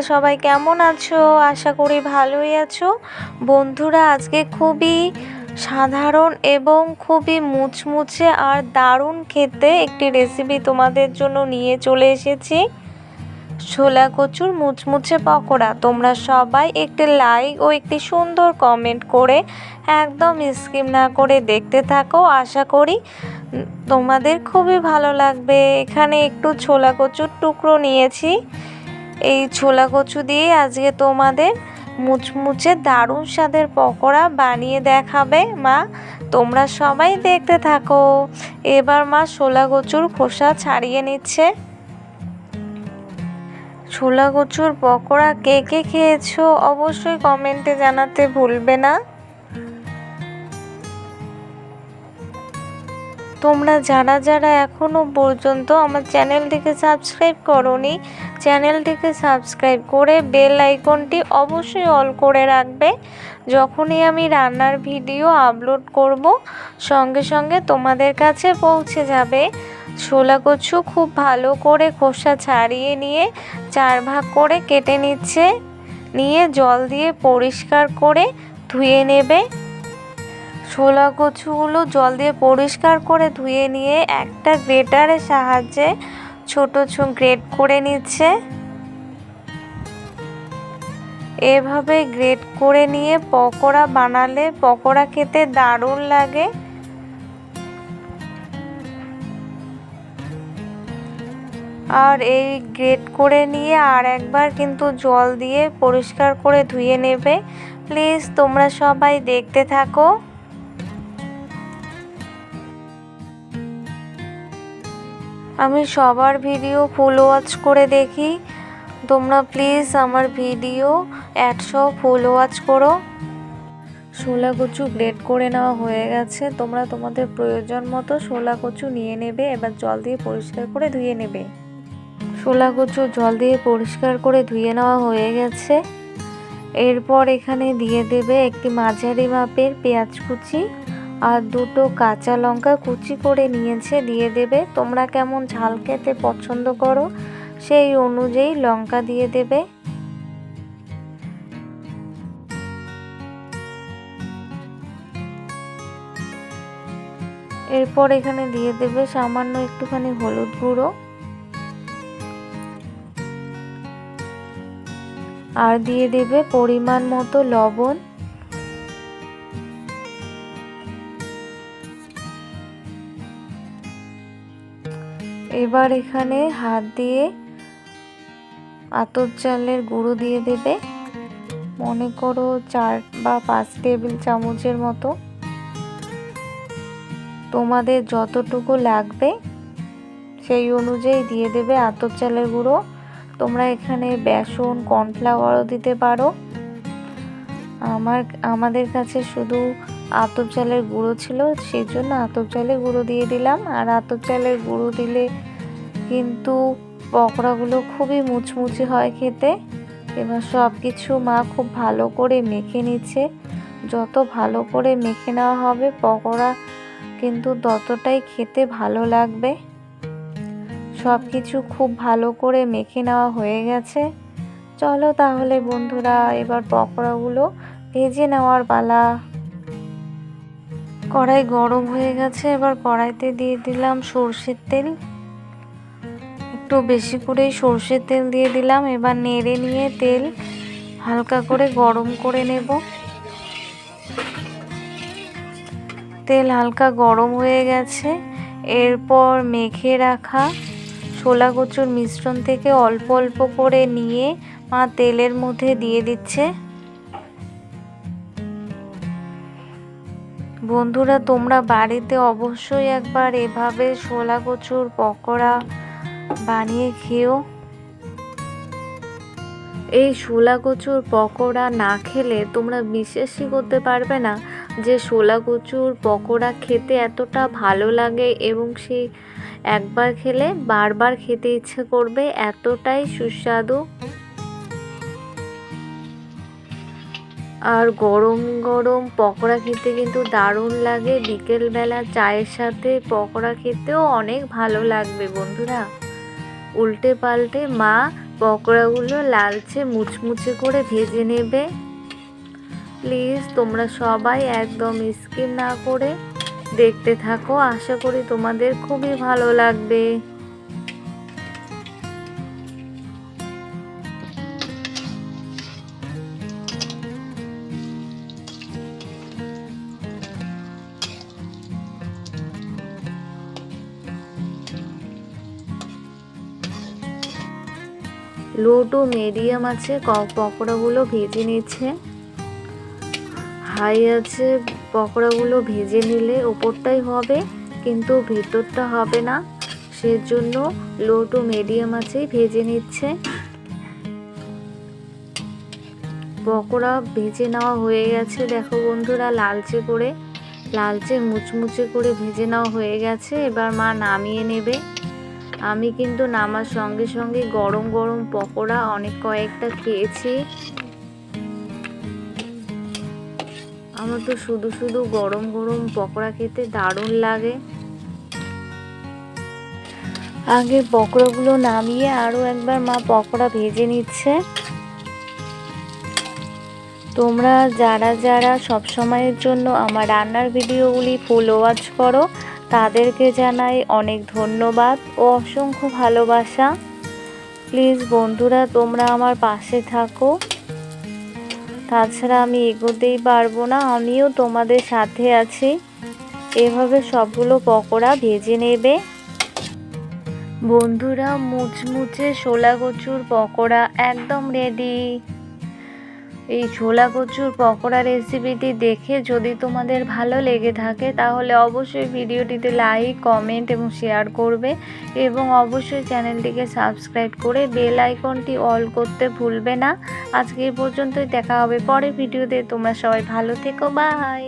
তোমরা সবাই কেমন আছো? আশা করি ভালোই আছো। বন্ধুরা, আজকে খুবই সাধারণ এবং খুবই মুচমুচে আর দারুণ খেতে একটি রেসিপি তোমাদের জন্য নিয়ে চলে এসেছি। ছোলা কচুর মুচমুচে পকোড়া। তোমরা সবাই একটি লাইক ও একটি সুন্দর কমেন্ট করে একদম স্কিম না করে দেখতে থাকো। আশা করি তোমাদের খুবই ভালো লাগবে। এখানে একটু ছোলা কচুর টুকরো নিয়েছি। এই ছোলা কচু দিয়ে আজকে তোমাদের মুচমুচে দারুণ স্বাদের পকোড়া বানিয়ে দেখাবে, মা। তোমরা সবাই দেখতে থাকো। এবার মা ছোলা কচুর খোসা ছাড়িয়ে নিচ্ছে। ছোলা কচুর পকোড়া কে কে খেয়েছো অবশ্যই কমেন্টে জানাতে ভুলবে না। তোমরা যারা যারা এখনও পর্যন্ত আমার চ্যানেলটিকে সাবস্ক্রাইব করনি, চ্যানেলটিকে সাবস্ক্রাইব করে বেল আইকনটি অবশ্যই অল করে রাখবে। যখনই আমি রান্নার ভিডিও আপলোড করব, সঙ্গে সঙ্গে তোমাদের কাছে পৌঁছে যাবে। ছোলা কচু খুব ভালো করে খোসা ছাড়িয়ে নিয়ে চার ভাগ করে কেটে নিচ্ছে, নিয়ে জল দিয়ে পরিষ্কার করে ধুয়ে নেবে। ছোলা কচুগুলো জল দিয়ে পরিষ্কার করে ধুয়ে নিয়ে একটা গ্রেটারের সাহায্যে ছোট ছোট গ্রেট করে নিচ্ছে। এভাবে গ্রেট করে নিয়ে পকোড়া বানালে পকোড়া খেতে দারুণ লাগে। আর এই গ্রেট করে নিয়ে আর একবার কিন্তু জল দিয়ে পরিষ্কার করে ধুয়ে নেবে। প্লিজ তোমরা সবাই দেখতে থাকো। আমি সবার ভিডিও ফুল ওয়াচ করে দেখি। তোমরা প্লিজ আমার ভিডিও একশো ফুল ওয়াচ করো। শোলা কচু গ্রেড করে নেওয়া হয়ে গেছে। তোমরা তোমাদের প্রয়োজন মতো শোলা কচু নিয়ে নেবে, এবার জল দিয়ে পরিষ্কার করে ধুয়ে নেবে। শোলা কচু জল দিয়ে পরিষ্কার করে ধুয়ে নেওয়া হয়ে গেছে। এরপর এখানে দিয়ে দেবে একটি মাঝারি মাপের পেঁয়াজ কুচি। আর দুটো কাঁচা লঙ্কা কুচি করে নিয়েছে, দিয়ে দেবে। তোমরা কেমন ঝাল খেতে পছন্দ করো, সেই অনুযায়ী লঙ্কা দিয়ে দেবে। এরপর এখানে দিয়ে দেবে সামান্য একটুখানি হলুদ গুঁড়ো। আর দিয়ে দেবে পরিমাণ মতো লবণ। এবার এখানে হাত দিয়ে আতর চালের গুঁড়ো দিয়ে দেবে। মনে করো চার বা পাঁচ টেবিল চামচের মতো। তোমাদের যতটুকু লাগবে সেই অনুযায়ী দিয়ে দেবে আতর চালের গুঁড়ো। তোমরা এখানে বেসন, কর্নফ্লাওয়ারও দিতে পারো। আমার, আমাদের কাছে শুধু আতর চালের গুঁড়ো ছিল, সেই জন্য আতর চালের গুঁড়ো দিয়ে দিলাম। আর আতর চালের গুঁড়ো দিলে কিন্তু পকোড়াগুলো খুবই মুচমুচে হয় খেতে। এবার সব কিছু মা খুব ভালো করে মেখে নিচ্ছে। যত ভালো করে মেখে নেওয়া হবে পকোড়া কিন্তু ততটাই খেতে ভালো লাগবে। সব কিছু খুব ভালো করে মেখে নেওয়া হয়ে গেছে। চলো তাহলে বন্ধুরা, এবার পকোড়াগুলো ভেজে নেওয়ার পালা। কড়াই গরম হয়ে গেছে, এবার কড়াইতে দিয়ে দিলাম সর্ষের তেল। একটু বেশি করে সর্ষের তেল দিয়ে দিলাম। এবার নেড়ে নিয়ে তেল হালকা করে গরম করে নেব। তেল হালকা গরম হয়ে গেছে। এরপর মেখে রাখা ছোলা কচুর মিশ্রণ থেকে অল্প অল্প করে নিয়ে মা তেলের মধ্যে দিয়ে দিচ্ছে। বন্ধুরা, তোমরা বাড়িতে অবশ্যই একবার এভাবে ছোলা কচুর পকোড়া বানিয়ে খেও। এই শোলা কচুর পকোড়া না খেলে তোমরা বিশ্বাসই করতে পারবে না যে শোলা কচুর পকোড়া খেতে এতটা ভালো লাগে এবং সেই একবার খেলে বারবার খেতে ইচ্ছে করবে, এতটাই সুস্বাদু। আর গরম গরম পকোড়া খেতে কিন্তু দারুণ লাগে। বিকেলবেলা চায়ের সাথে পকোড়া খেতেও অনেক ভালো লাগবে বন্ধুরা। উল্টে পাল্টে মা পকোড়াগুলো লালচে মুচমুচে করে ভেজে নেবে। প্লিজ, তোমরা সবাই একদম স্কিপ না করে দেখতে থাকো। আশা করি তোমাদের খুবই ভালো লাগবে। লো টু মিডিয়াম আছে পকোড়াগুলো ভেজে নিচ্ছে। হাই আছে, পকোড়াগুলো ভেজে নিলে ওপরটাই হবে, কিন্তু ভেতরটা হবে না। সেজন্য লো টু মিডিয়াম আছেই ভেজে নিচ্ছে। পকোড়া ভেজে নেওয়া হয়ে গেছে, দেখো বন্ধুরা, লালচে করে। লালচে মুচমুচে করে ভেজে নেওয়া হয়ে গেছে, এবার মা নামিয়ে নেবে। আমি কিন্তু নামার সঙ্গে সঙ্গে গরম গরম পকোড়া অনেক কয়েকটা খেয়েছি। আমার তো শুধু শুধু গরম গরম পকোড়া খেতে দারুণ লাগে। আগে পকোড়াগুলো নামিয়ে আরও একবার মা পকোড়া ভেজে নিচ্ছে। তোমরা যারা যারা সব সময়ের জন্য আমার রান্নার ভিডিওগুলি ফুল ওয়াচ করো তাদেরকে জানাই অনেক ধন্যবাদ ও অসংখ্য ভালোবাসা। প্লিজ বন্ধুরা, তোমরা আমার পাশে থাকো। তাছাড়া আমি এগোতেই পারব না, আমিও তোমাদের সাথে আছি। এভাবে সবগুলো পকোড়া ভেজে নেবে। বন্ধুরা, মুচমুচে শোলা কচুর পকোড়া একদম রেডি এই ছোলা কচুর পকোড়া রেসিপিটি দেখে যদি তোমাদের ভালো লেগে থাকে, তাহলে অবশ্যই ভিডিওটিতে লাইক কমেন্ট এবং শেয়ার করবে এবং অবশ্যই চ্যানেলটিকে সাবস্ক্রাইব করে বেল আইকনটি অল করতে ভুলবে না। আজকে এই পর্যন্তই, দেখা হবে পরে ভিডিওতে। তোমরা সবাই ভালো থেকো বাই